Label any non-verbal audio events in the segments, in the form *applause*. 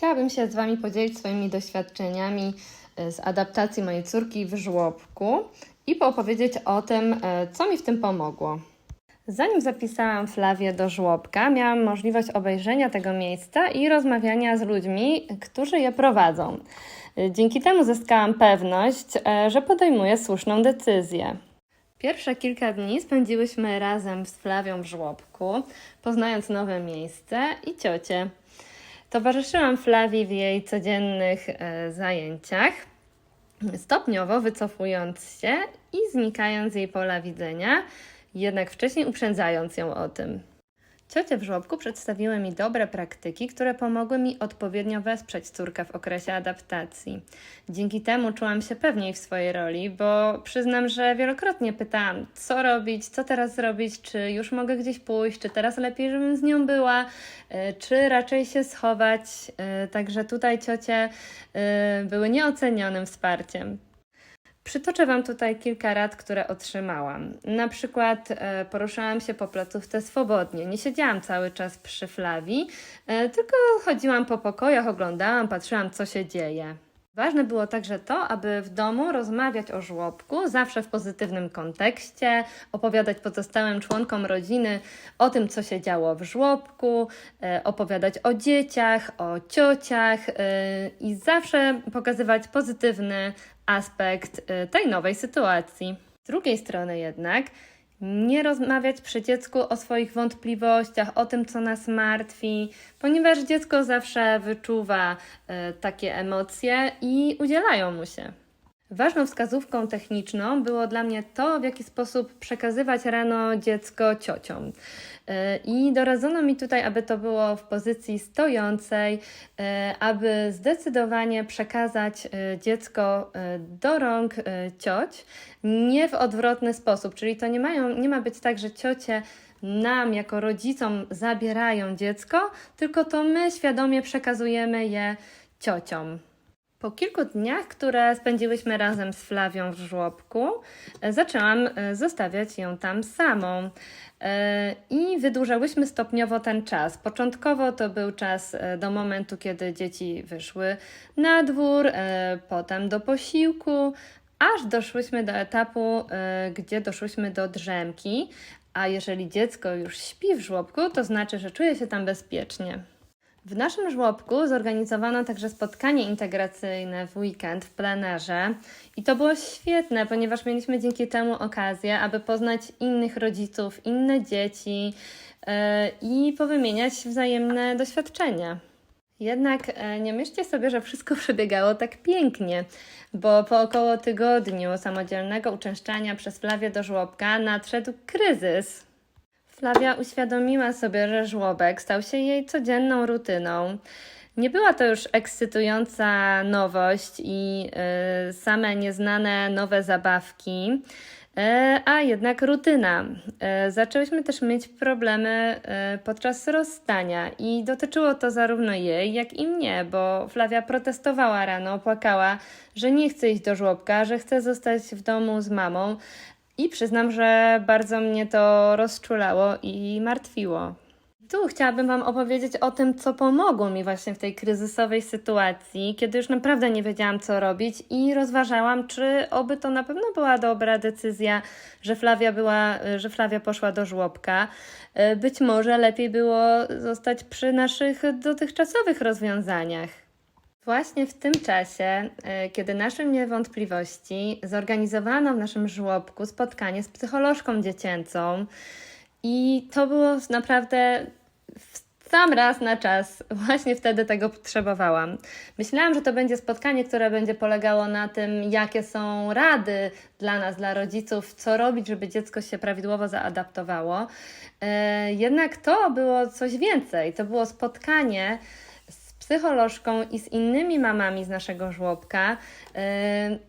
Chciałabym się z Wami podzielić swoimi doświadczeniami e, z adaptacji mojej córki w żłobku i poopowiedzieć o tym, e, co mi w tym pomogło. Zanim zapisałam Flawię do żłobka, miałam możliwość obejrzenia tego miejsca i rozmawiania z ludźmi, którzy je prowadzą. E, Dzięki temu zyskałam pewność, że podejmuję słuszną decyzję. Pierwsze kilka dni spędziłyśmy razem z Flawią w żłobku, poznając nowe miejsce i ciocię. Towarzyszyłam Flawii w jej codziennych e, zajęciach, stopniowo wycofując się i znikając z jej pola widzenia, jednak wcześniej uprzedzając ją o tym. Ciocie w żłobku przedstawiły mi dobre praktyki, które pomogły mi odpowiednio wesprzeć córkę w okresie adaptacji. Dzięki temu czułam się pewniej w swojej roli, bo przyznam, że wielokrotnie pytałam, co robić, co teraz zrobić, czy już mogę gdzieś pójść, czy teraz lepiej, żebym z nią była, y, czy raczej się schować. Y, Także tutaj ciocie y, były nieocenionym wsparciem. Przytoczę Wam tutaj kilka rad, które otrzymałam. Na przykład e, poruszałam się po placówce swobodnie. Nie siedziałam cały czas przy Flawii, e, tylko chodziłam po pokojach, oglądałam, patrzyłam, co się dzieje. Ważne było także to, aby w domu rozmawiać o żłobku, zawsze w pozytywnym kontekście, opowiadać pozostałym członkom rodziny o tym, co się działo w żłobku, e, opowiadać o dzieciach, o ciociach e, i zawsze pokazywać pozytywny aspekt e, tej nowej sytuacji. Z drugiej strony jednak nie rozmawiać przy dziecku o swoich wątpliwościach, o tym, co nas martwi, ponieważ dziecko zawsze wyczuwa e, takie emocje i udzielają mu się. Ważną wskazówką techniczną było dla mnie to, w jaki sposób przekazywać rano dziecko ciociom. E, I doradzono mi tutaj, aby to było w pozycji stojącej, e, aby zdecydowanie przekazać e, dziecko do rąk cioć, nie w odwrotny sposób. Czyli to nie, mają, nie ma być tak, że ciocie nam jako rodzicom zabierają dziecko, tylko to my świadomie przekazujemy je ciociom. Po kilku dniach, które spędziłyśmy razem z Flawią w żłobku, e, zaczęłam e, zostawiać ją tam samą. E, I wydłużałyśmy stopniowo ten czas. Początkowo to był czas do momentu, kiedy dzieci wyszły na dwór, potem do posiłku, aż doszłyśmy do etapu, gdzie doszłyśmy do drzemki. A jeżeli dziecko już śpi w żłobku, to znaczy, że czuje się tam bezpiecznie. W naszym żłobku zorganizowano także spotkanie integracyjne w weekend w plenerze i to było świetne, ponieważ mieliśmy dzięki temu okazję, aby poznać innych rodziców, inne dzieci yy, i powymieniać wzajemne doświadczenia. Jednak e, nie myślcie sobie, że wszystko przebiegało tak pięknie, bo po około tygodniu samodzielnego uczęszczania przez Flawię do żłobka nadszedł kryzys. Flavia uświadomiła sobie, że żłobek stał się jej codzienną rutyną. Nie była to już ekscytująca nowość i y, same nieznane nowe zabawki, y, a jednak rutyna. Y, zaczęłyśmy też mieć problemy y, podczas rozstania i dotyczyło to zarówno jej, jak i mnie, bo Flavia protestowała rano, płakała, że nie chce iść do żłobka, że chce zostać w domu z mamą. I przyznam, że bardzo mnie to rozczulało i martwiło. Tu chciałabym Wam opowiedzieć o tym, co pomogło mi właśnie w tej kryzysowej sytuacji, kiedy już naprawdę nie wiedziałam, co robić i rozważałam, czy oby to na pewno była dobra decyzja, że Flavia, była, że Flavia poszła do żłobka. Być może lepiej było zostać przy naszych dotychczasowych rozwiązaniach. Właśnie w tym czasie, e, kiedy naszym niewątpliwości, zorganizowano w naszym żłobku spotkanie z psycholożką dziecięcą i to było naprawdę w sam raz na czas. *laughs* Właśnie wtedy tego potrzebowałam. Myślałam, że to będzie spotkanie, które będzie polegało na tym, jakie są rady dla nas, dla rodziców, co robić, żeby dziecko się prawidłowo zaadaptowało. E, Jednak to było coś więcej. To było spotkanie psycholożką i z innymi mamami z naszego żłobka.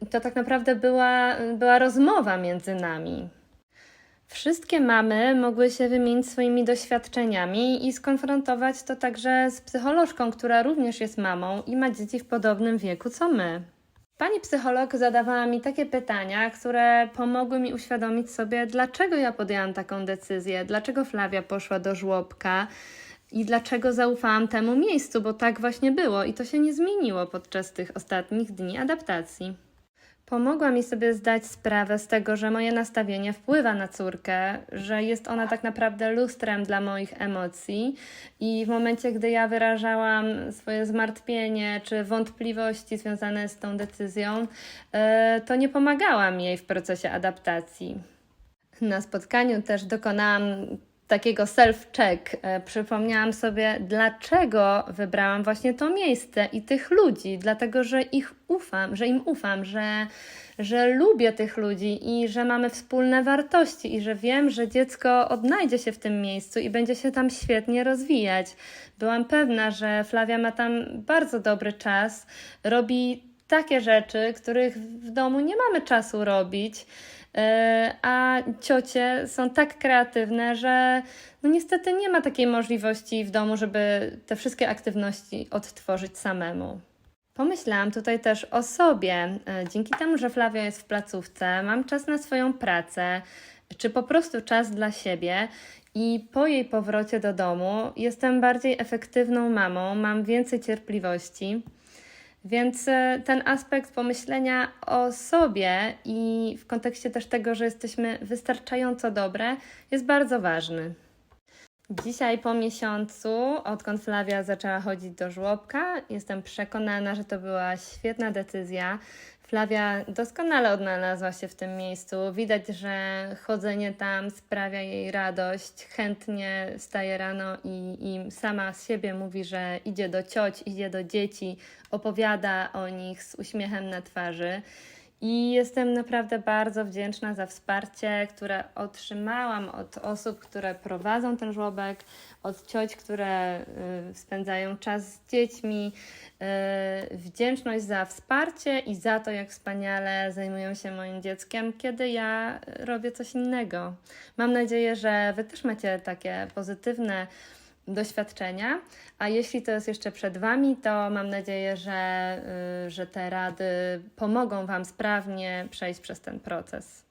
Yy, To tak naprawdę była, była rozmowa między nami. Wszystkie mamy mogły się wymienić swoimi doświadczeniami i skonfrontować to także z psycholożką, która również jest mamą i ma dzieci w podobnym wieku co my. Pani psycholog zadawała mi takie pytania, które pomogły mi uświadomić sobie, dlaczego ja podjęłam taką decyzję, dlaczego Flavia poszła do żłobka i dlaczego zaufałam temu miejscu, bo tak właśnie było i to się nie zmieniło podczas tych ostatnich dni adaptacji. Pomogła mi sobie zdać sprawę z tego, że moje nastawienie wpływa na córkę, że jest ona tak naprawdę lustrem dla moich emocji i w momencie, gdy ja wyrażałam swoje zmartwienie czy wątpliwości związane z tą decyzją, e, to nie pomagałam jej w procesie adaptacji. Na spotkaniu też dokonałam takiego self-check. E, Przypomniałam sobie, dlaczego wybrałam właśnie to miejsce i tych ludzi, dlatego że ich ufam, że im ufam, że, że lubię tych ludzi i że mamy wspólne wartości i że wiem, że dziecko odnajdzie się w tym miejscu i będzie się tam świetnie rozwijać. Byłam pewna, że Flavia ma tam bardzo dobry czas, robi takie rzeczy, których w domu nie mamy czasu robić. E, a ciocie są tak kreatywne, że no niestety nie ma takiej możliwości w domu, żeby te wszystkie aktywności odtworzyć samemu. Pomyślałam tutaj też o sobie. E, Dzięki temu, że Flavia jest w placówce, mam czas na swoją pracę, czy po prostu czas dla siebie. I po jej powrocie do domu jestem bardziej efektywną mamą, mam więcej cierpliwości. Więc e, ten aspekt pomyślenia o sobie i w kontekście też tego, że jesteśmy wystarczająco dobre, jest bardzo ważny. Dzisiaj po miesiącu, odkąd Flavia zaczęła chodzić do żłobka, jestem przekonana, że to była świetna decyzja. Flavia doskonale odnalazła się w tym miejscu. Widać, że chodzenie tam sprawia jej radość. Chętnie wstaje rano i, i sama z siebie mówi, że idzie do cioć, idzie do dzieci, opowiada o nich z uśmiechem na twarzy. I jestem naprawdę bardzo wdzięczna za wsparcie, które otrzymałam od osób, które prowadzą ten żłobek, od cioć, które y, spędzają czas z dziećmi. Y, wdzięczność za wsparcie i za to, jak wspaniale zajmują się moim dzieckiem, kiedy ja robię coś innego. Mam nadzieję, że Wy też macie takie pozytywne doświadczenia. A jeśli to jest jeszcze przed Wami, to mam nadzieję, że, y, że te rady pomogą Wam sprawnie przejść przez ten proces.